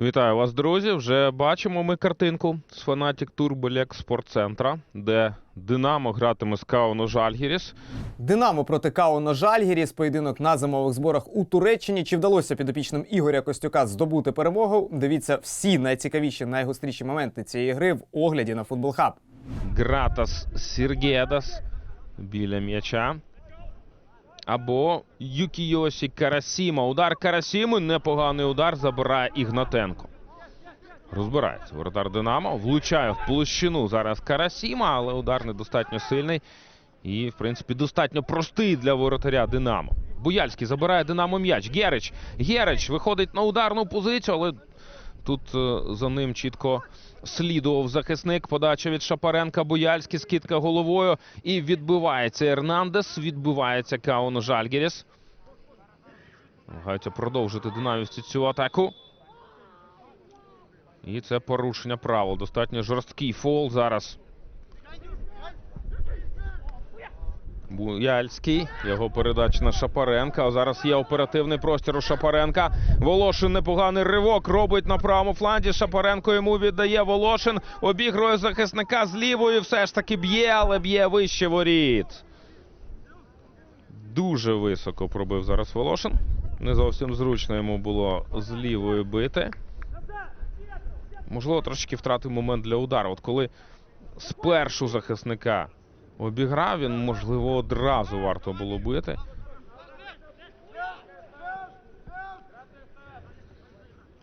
Вітаю вас, друзі. Вже бачимо ми картинку з Фанатік Турболек спортцентра, де Динамо гратиме з Кауно Жальгіріс. Динамо проти Кауно Жальгіріс. Поєдинок на зимових зборах у Туреччині. Чи вдалося підопічним Ігоря Костюка здобути перемогу? Дивіться всі найцікавіші, найгостріші моменти цієї гри в огляді на Футбол Хаб. Гратас Сіргедас біля м'яча. Або Юкійосі Карасіма. Удар Карасіми. Непоганий удар забирає Ігнатенко. Розбирається воротар Динамо. Влучає в площину зараз Карасіма, але удар недостатньо сильний. І, в принципі, достатньо простий для воротаря Динамо. Буяльський забирає Динамо м'яч. Герич. Герич виходить на ударну позицію, але тут е, за ним чітко слідував захисник. Подача від Шапаренка. Бояльський, скидка головою. І відбивається Ернандес. Відбивається Кауно Жальгіріс. Намагаються продовжити динамівці цю атаку. І це порушення правил. Достатньо жорсткий фол зараз. Буяльський. Його передача на Шапаренка. А зараз є оперативний простір у Шапаренка. Волошин непоганий ривок робить на правому фланзі. Шапаренко йому віддає Волошин. Обігрує захисника з лівої. Все ж таки б'є, але б'є вище воріт. Дуже високо пробив зараз Волошин. Не зовсім зручно йому було з лівої бити. Можливо, трошки втратив момент для удару. От коли спершу захисника обіграв, він, можливо, одразу варто було бити.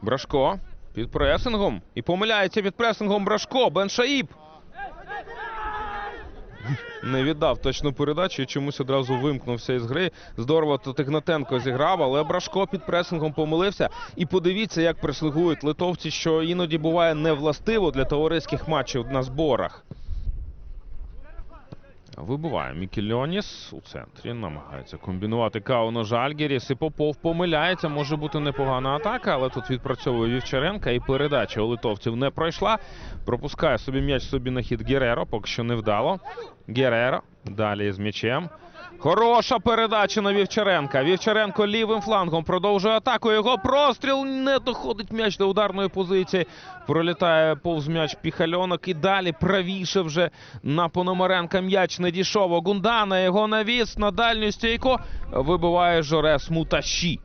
Брашко під пресингом. І помиляється під пресингом Брашко. Бен Шаїб. Не віддав точну передачу і чомусь одразу вимкнувся із гри. Здорово тут Ігнатенко зіграв, але Брашко під пресингом помилився. І подивіться, як пресингують литовці, що іноді буває невластиво для товариських матчів на зборах. Вибиває Мікельоніс у центрі. Намагається комбінувати Кауно Жальгіріс. І Попов помиляється. Може бути непогана атака, але тут відпрацьовує Вівчаренка. І передача у литовців не пройшла. Пропускає собі м'яч собі на хід Гереро. Поки що не вдало. Гереро. Далі з м'ячем. Хороша передача на Вівчаренка. Вівчаренко лівим флангом продовжує атаку. Його простріл не доходить м'яч до ударної позиції. Пролітає повз м'яч Піхальонок і далі правіше вже на Пономаренка м'яч не дійшов. Гундана його навіс на дальню стійку. Вибиває Жорес Муташі.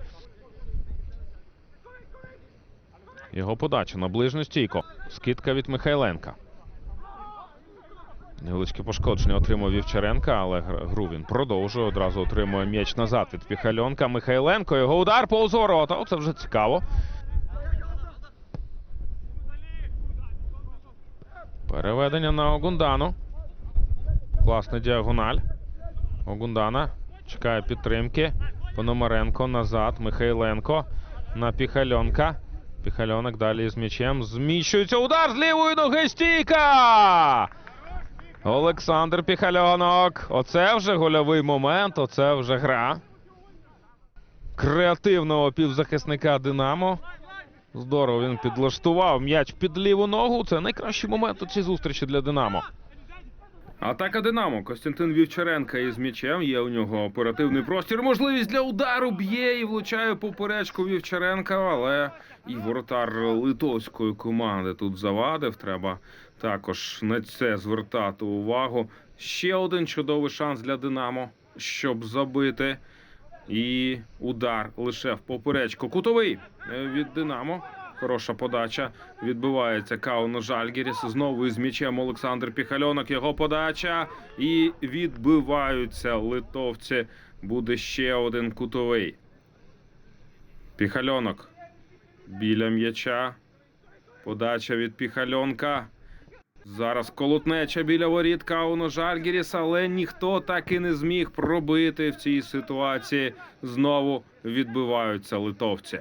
Його подача на ближню стійку. Скидка від Михайленка. Невеличке пошкодження отримав Вівчаренка, але гр- гру він продовжує. Одразу отримує м'яч назад від Піхальонка. Михайленко. Його удар повз ворота. Оце вже цікаво. Переведення на Огундану. Класна діагональ. Огундана чекає підтримки. Пономаренко назад. Михайленко на Піхальонка. Піхальонок далі з м'ячем. Зміщується удар з лівої ноги. Стійка! Олександр Піхальонок. Оце вже гольовий момент, оце вже гра. Креативного півзахисника Динамо. Здорово він підлаштував м'яч під ліву ногу. Це найкращий момент у цій зустрічі для Динамо. Атака Динамо. Костянтин Вівчаренка із м'ячем. Є у нього оперативний простір. Можливість для удару б'є і влучає поперечку Вівчаренка, але і воротар литовської команди тут завадив. Треба також на це звертати увагу. Ще один чудовий шанс для Динамо, щоб забити. І удар лише в поперечку. Кутовий е, від Динамо. Хороша подача. Відбивається Кауно Жальгіріс. Знову із м'ячем Олександр Піхальонок. Його подача. І відбиваються литовці. Буде ще один кутовий. Піхальонок. Біля м'яча. Подача від Піхальонка. Зараз колотнеча біля воріт Кауно Жальгіріс, але ніхто так і не зміг пробити в цій ситуації. Знову відбиваються литовці.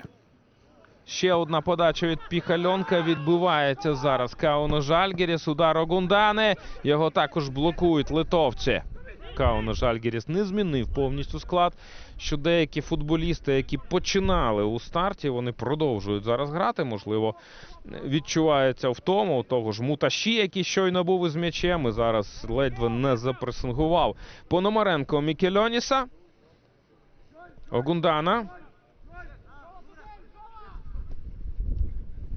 Ще одна подача від Піхальонка відбивається зараз. Кауно Жальгіріс, удар Огундани. Його також блокують литовці. Кауно Жальгіріс не змінив повністю склад. Що деякі футболісти, які починали у старті, вони продовжують зараз грати. Можливо, відчувається в у того ж Муташі, який щойно був із м'ячем, і зараз ледве не запресингував. Пономаренко Мікельоніса. Огундана.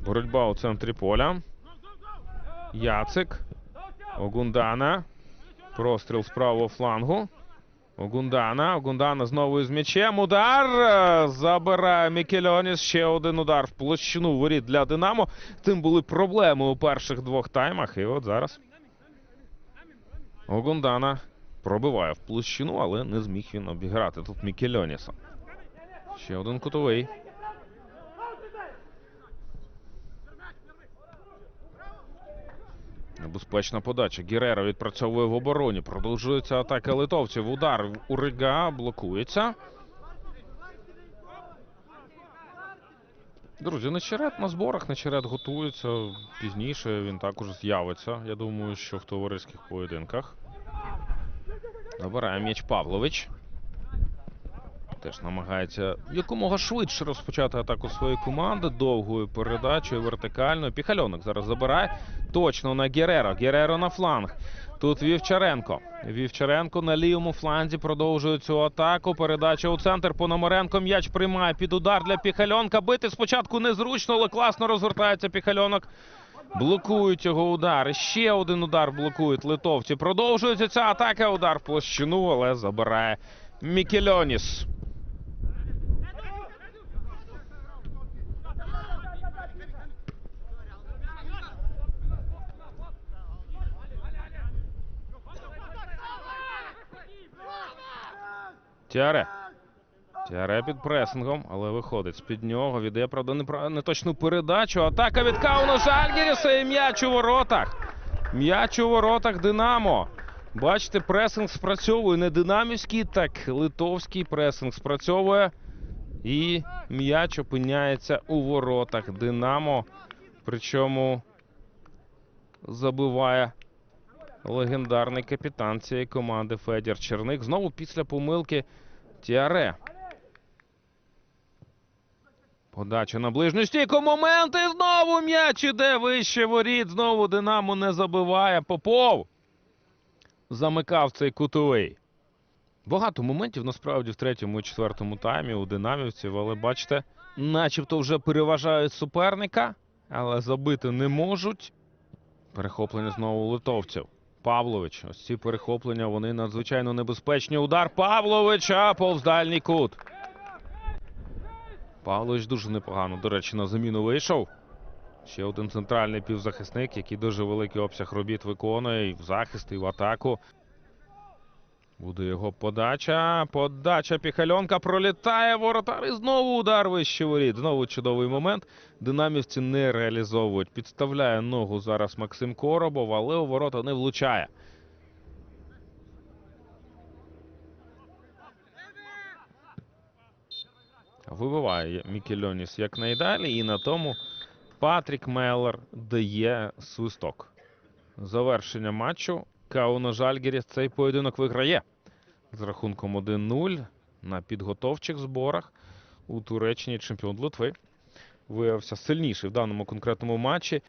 Боротьба у центрі поля. Яцик. Огундана. Простріл з правого флангу. Огундана. Огундана знову із м'ячем. Удар. Е, Забирає Мікельоніс. Ще один удар в площину воріт для Динамо. Тим були проблеми у перших двох таймах. І от зараз. Огундана пробиває в площину, але не зміг він обіграти тут Мікельоніса. Ще один кутовий. Небезпечна подача. Герера відпрацьовує в обороні. Продовжується атака литовців. Удар у Рига блокується. Друзі, Нечерет на зборах. Нечерет готується. Пізніше він також з'явиться. Я думаю, що в товариських поєдинках. Набирає м'яч Павлович. Теж намагається якомога швидше розпочати атаку своєї команди довгою передачею, вертикальною. Піхальонок зараз забирає. Точно на Гереро. Гереро на фланг. Тут Вівчаренко. Вівчаренко на лівому фланзі продовжує цю атаку. Передача у центр Пономаренко. М'яч приймає під удар для Піхальонка. Бити спочатку незручно, але класно розгортається Піхальонок. Блокують його удар. Ще один удар блокують литовці. Продовжується ця атака. Удар в площину, але забирає Мікельоніс. Тяре. Тяре під пресингом, але виходить з-під нього. Віддає, правда, неточну передачу. Атака від Кауна Жальгіріса і м'яч у воротах. М'яч у воротах Динамо. Бачите, пресинг спрацьовує. Не динамівський, так литовський пресинг спрацьовує. І м'яч опиняється у воротах Динамо. Причому забиває легендарний капітан цієї команди Федір Черник. Знову після помилки Тіаре. Подача на ближню стійку. Момент і знову м'яч іде вище воріт. Знову Динамо не забиває. Попов замикав цей кутовий. Багато моментів насправді в третьому і четвертому таймі у динамівців, але бачите, начебто вже переважають суперника, але забити не можуть. Перехоплення знову литовців. Павлович. Ось ці перехоплення вони надзвичайно небезпечні. Удар Павловича повз дальній кут. Павлович дуже непогано, до речі, на заміну вийшов. Ще один центральний півзахисник, який дуже великий обсяг робіт виконує і в захист, і в атаку. Буде його подача. Подача Піхальонка пролітає воротар. І знову удар вище воріт. Знову чудовий момент. Динамівці не реалізовують. Підставляє ногу зараз Максим Коробов, але у ворота не влучає. Вибиває Мікельоніс якнайдалі. І на тому Патрік Меллер дає свисток. Завершення матчу. Кауна Жальгіріс цей поєдинок виграє з рахунком 1-0 на підготовчих зборах у Туреччині. Чемпіон Литви виявився сильніший в даному конкретному матчі.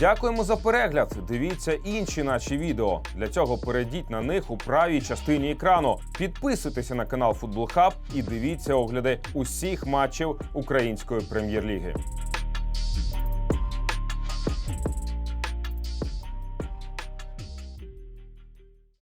Дякуємо за перегляд. Дивіться інші наші відео. Для цього перейдіть на них у правій частині екрану. Підписуйтеся на канал Футбол Хаб і дивіться огляди усіх матчів української прем'єр-ліги.